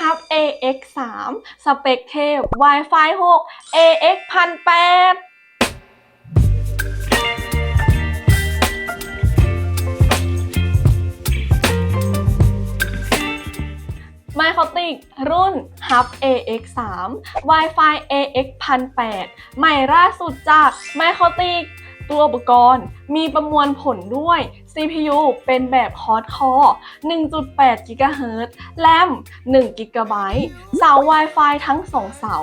Hub AX 3สเปคเทพ Wi-Fi 6 AX 1008ไมโครติกรุ่น Hub AX 3 Wi-Fi AX 1008ใหม่ล่าสุดจากไมโครติก ตัวอุปกรณ์มีประมวลผลด้วย CPU เป็นแบบ Quad Core 1.8 GHz แรม1 GB เสา Wi-Fi ทั้ง 2 เสา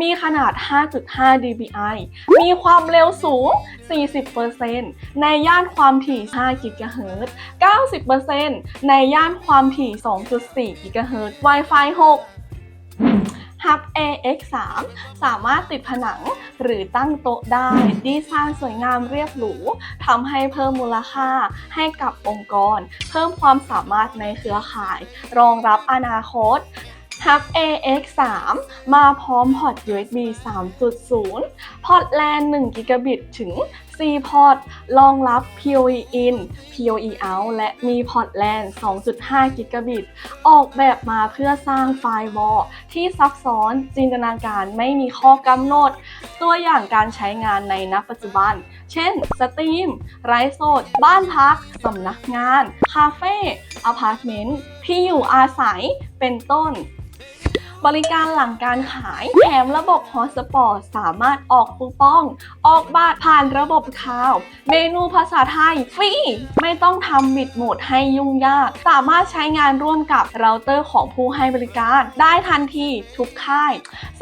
มีขนาด 5.5 dBi มีความเร็วสูง 40%ในย่านความถี่ 5 GHz 90%ในย่านความถี่ 2.4 GHz Wi-Fi 6 Hub AX 3 สามารถติดผนังหรือตั้งโต๊ะได้ ดีไซน์สวยงามเรียบหรูทำให้เพิ่มมูลค่าให้กับองค์กร เพิ่มความสามารถในเครือข่าย รองรับอนาคต Hub AX 3มาพร้อมพอร์ต USB 3.0 พอร์ต LAN 1 g b ถึง4พอร์ตรองรับ PoE in PoE out และมีพอร์ต LAN 2.5 g b ออกแบบมาเพื่อสร้างไฟล์วอลที่ซับซ้อนจินตนาการไม่มีข้อกำหนด ตัวอย่างการใช้งานในณปัจจุบัน เช่น สตรีมไลฟ์สด บ้านพัก สำนักงาน คาเฟ่อพาร์ตเมนต์ที่อยู่อาศัยเป็นต้น บริการหลังการขาย แถมระบบฮอสปอร์ตสามารถออกคูปอง ออกบัตรผ่านระบบคลาว เมนูภาษาไทยฟรีไม่ต้องทำบิดโหมดให้ยุ่งยาก สามารถใช้งานร่วมกับเราเตอร์ของผู้ให้บริการ ได้ทันทีทุกค่าย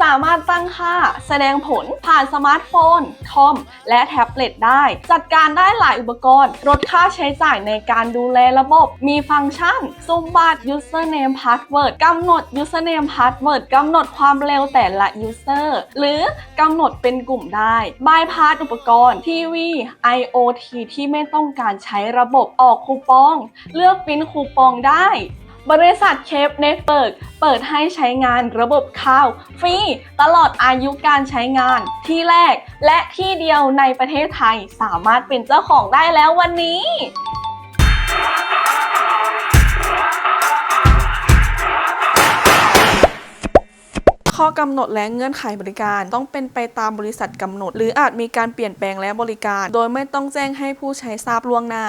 สามารถตั้งค่า แสดงผลผ่านสมาร์ทโฟน คอม และแท็บเล็ตได้ จัดการได้หลายอุปกรณ์ลดค่าใช้จ่ายในการดูแลระบบ มีฟังก์ชันซุมบัตร username password กำหนด username password กำหนดความเร็วแต่ละ user หรือกำหนดเป็นกลุ่มได้บายพาสอุปกรณ์ทีวี IoT ที่ไม่ต้องการใช้ระบบออกคูปอง เลือกปิ้นคูปองได้ บริษัทเคปเน็ตเปิดเปิดให้ใช้งานระบบคลาว ฟรี ตลอดอายุการใช้งานที่แรก และที่เดียวในประเทศไทยสามารถเป็นเจ้าของได้แล้ววันนี้ ข้อกำหนดและเงื่อนไขบริการต้องเป็นไปตามบริษัทกำหนด หรืออาจมีการเปลี่ยนแปลงและบริการ โดยไม่ต้องแจ้งให้ผู้ใช้ทราบล่วงหน้า